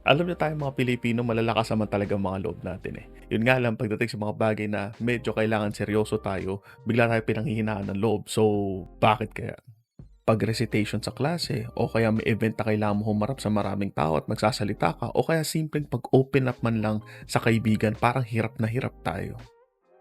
Alam niyo tayong mga Pilipino malalakas naman talaga ang mga loob natin eh. Yun nga lang pagdating sa mga bagay na medyo kailangan seryoso tayo, bigla tayo pinanghihinaan ng loob. So, bakit kaya? Pag recitation sa klase, o kaya may event na kailangan mo humarap sa maraming tao at magsasalita ka, o kaya simpleng pag-open up man lang sa kaibigan, parang hirap na hirap tayo.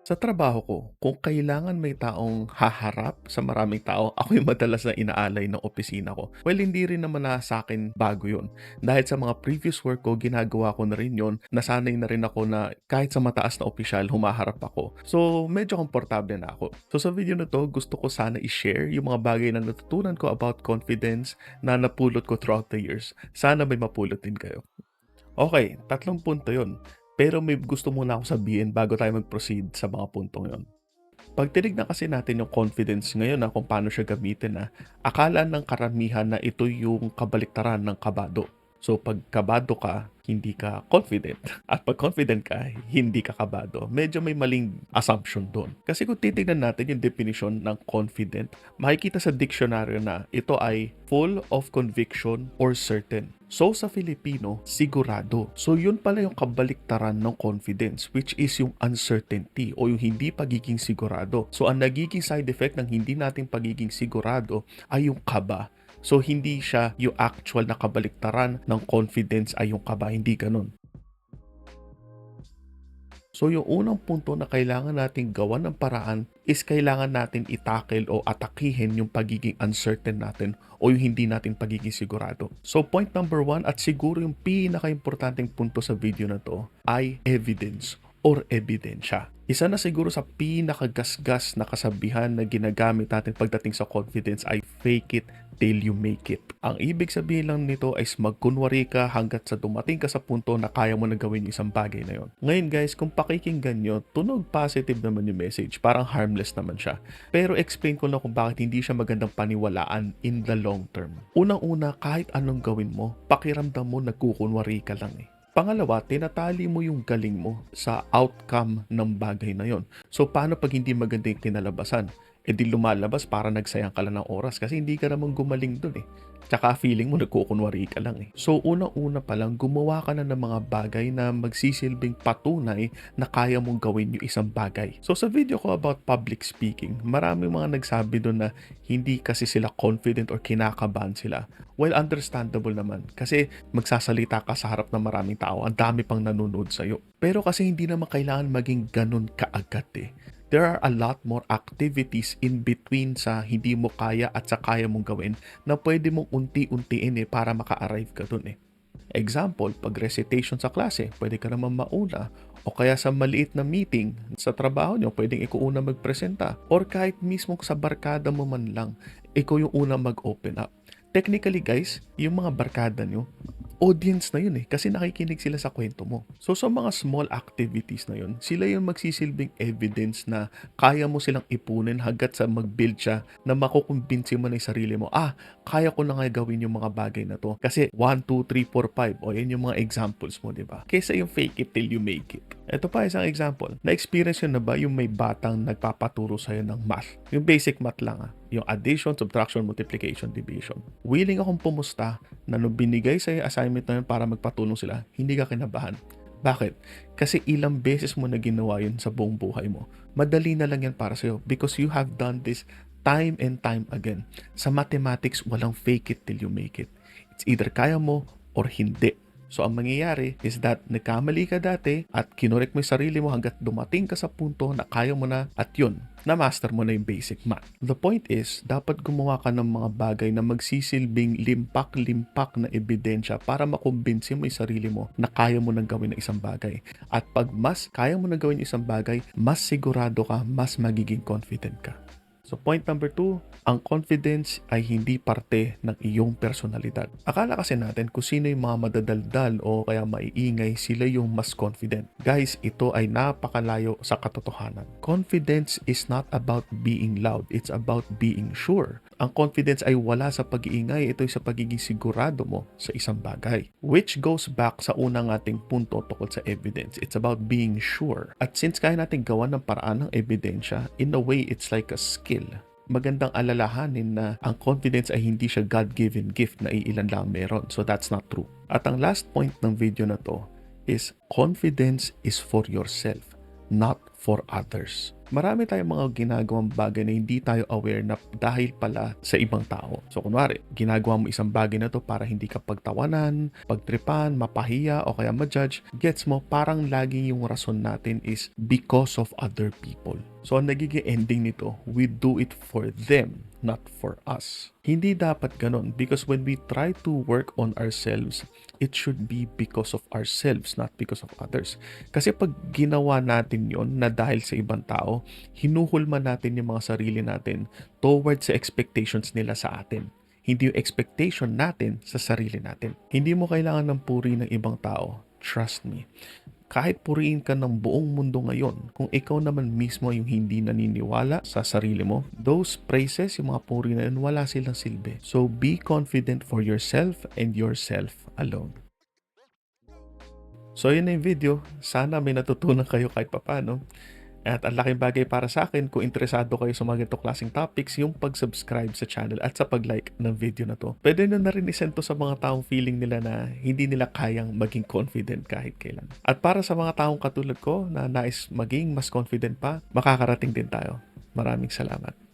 Sa trabaho ko, kung kailangan may taong haharap sa maraming tao, ako yung madalas na inaalay ng opisina ko. Well, hindi rin naman na sa akin bago yun. Dahil sa mga previous work ko, ginagawa ko na rin yun. Nasanay na rin ako na kahit sa mataas na opisyal, humaharap ako. So, medyo komportable na ako. So, sa video na to, gusto ko sana i-share yung mga bagay na natutunan ko about confidence na napulot ko throughout the years. Sana may mapulot din kayo. Okay, tatlong punto yun. Pero may gusto muna ako sabihin bago tayo mag-proceed sa mga puntong yon. Pag tinignan kasi natin yung confidence ngayon na kung paano siya gamitin na, akala ng karamihan na ito yung kabaliktaran ng kabado. So pag kabado ka, hindi ka confident. At pag confident ka, hindi ka kabado. Medyo may maling assumption doon. Kasi kung titignan natin yung definition ng confident, makikita sa dictionary na ito ay full of conviction or certain. So sa Filipino, sigurado. So yun pala yung kabaliktaran ng confidence which is yung uncertainty o yung hindi pagiging sigurado. So ang nagiging side effect ng hindi nating pagiging sigurado ay yung kaba. So hindi siya yung actual na kabaliktaran ng confidence ay yung kaba, hindi ganun. So yung unang punto na kailangan nating gawan ng paraan is kailangan natin itakel o atakihin yung pagiging uncertain natin o yung hindi natin pagiging sigurado. So point number one at siguro yung pinaka-importanting punto sa video na to ay evidence or ebidensya. Isa na siguro sa pinakagasgas na kasabihan na ginagamit natin pagdating sa confidence ay fake it till you make it. Ang ibig sabihin lang nito ay magkunwari ka hanggat sa dumating ka sa punto na kaya mo na gawin yung isang bagay na yon. Ngayon guys, kung pakikinggan nyo, tunog positive naman yung message. Parang harmless naman siya. Pero explain ko na kung bakit hindi siya magandang paniwalaan in the long term. Unang-una, kahit anong gawin mo, pakiramdam mo nagkukunwari ka lang eh. Pangalawa, tinatali mo yung galing mo sa outcome ng bagay na yon. So, paano pag hindi maganda yung kinalabasan? E di lumalabas para nagsayang ka lang ng oras kasi hindi ka naman gumaling dun eh. Tsaka feeling mo nagkukunwari ka lang eh. So una-una pa lang gumawa ka na ng mga bagay na magsisilbing patunay na kaya mong gawin yung isang bagay. So sa video ko about public speaking, marami mga nagsabi doon na hindi kasi sila confident or kinakabahan sila. Well, understandable naman kasi magsasalita ka sa harap ng maraming tao, ang dami pang nanonood sa'yo. Pero kasi hindi naman kailangan maging ganun kaagad eh there are a lot more activities in between sa hindi mo kaya at sa kaya mong gawin na pwede mong unti-untiin eh para maka-arrive ka dun eh. Example, pag recitation sa klase, pwede ka naman mauna o kaya sa maliit na meeting sa trabaho nyo, pwedeng ikaw una magpresenta or kahit mismo sa barkada mo man lang, ikaw yung una mag-open up. Technically guys, yung mga barkada nyo, audience na yun eh kasi nakikinig sila sa kwento mo. So sa mga small activities na yun, sila yung magsisilbing evidence na kaya mo silang ipunin hanggat sa mag-build siya na makukumbinsi mo na yung sarili mo, ah, kaya ko na nga gawin yung mga bagay na to. Kasi 1, 2, 3, 4, 5, o yan yung mga examples mo, di ba? Kesa yung fake it till you make it. Ito pa isang example. Na-experience yun na ba yung may batang nagpapaturo sa'yo ng math? Yung basic math lang ah. Yung addition, subtraction, multiplication, division. Willing akong pumusta na nung binigay sa'yo assignment na yun para magpatulong sila, hindi ka kinabahan. Bakit? Kasi ilang beses mo na ginawa yun sa buong buhay mo. Madali na lang yan para sa'yo because you have done this time and time again. Sa mathematics, walang fake it till you make it. It's either kaya mo or hindi. So, ang mangyayari is that nagkamali ka dati at kinorek mo yung sarili mo hanggat dumating ka sa punto na kaya mo na at yun, na-master mo na yung basic math. The point is, dapat gumawa ka ng mga bagay na magsisilbing limpak-limpak na ebidensya para makumbinsi mo yung sarili mo na kaya mo nang gawin ng isang bagay. At pag mas kaya mo nang gawin isang bagay, mas sigurado ka, mas magiging confident ka. So point number two, ang confidence ay hindi parte ng iyong personalidad. Akala kasi natin kung sino yung mga madadaldal o kaya maiingay, sila yung mas confident. Guys, ito ay napakalayo sa katotohanan. Confidence is not about being loud, it's about being sure. Ang confidence ay wala sa pag-iingay, ito ay sa pagiging sigurado mo sa isang bagay. Which goes back sa unang ating punto tungkol sa evidence. It's about being sure. At since kaya natin gawa ng paraan ng ebidensya, in a way, it's like a skill. Magandang alalahanin na ang confidence ay hindi siya God-given gift na iilan lang meron. So that's not true. At ang last point ng video na to is confidence is for yourself, not for others. Marami tayong mga ginagawang bagay na hindi tayo aware na dahil pala sa ibang tao. So kunwari, ginagawa mo isang bagay na to para hindi ka pagtawanan, pagtripan, mapahiya o kaya ma-judge. Gets mo, parang lagi yung rason natin is because of other people. So ang nagiging ending nito, we do it for them, not for us. Hindi dapat ganon because when we try to work on ourselves, it should be because of ourselves, not because of others. Kasi pag ginawa natin yon na dahil sa ibang tao, hinuhulma natin yung mga sarili natin towards sa expectations nila sa atin. Hindi yung expectation natin sa sarili natin. Hindi mo kailangan ng puri ng ibang tao. Trust me. Kahit puriin ka ng buong mundo ngayon, kung ikaw naman mismo yung hindi naniniwala sa sarili mo, those praises, yung mga puri na yun, wala silang silbi. So be confident for yourself and yourself alone. So yun na yung video. Sana may natutunan kayo kahit papano. At ang laking bagay para sa akin kung interesado kayo sa mga ganito klaseng topics, yung pag-subscribe sa channel at sa pag-like ng video na to. Pwede nyo na rin isend to sa mga taong feeling nila na hindi nila kayang maging confident kahit kailan. At para sa mga taong katulad ko na nais maging mas confident pa, makakarating din tayo. Maraming salamat.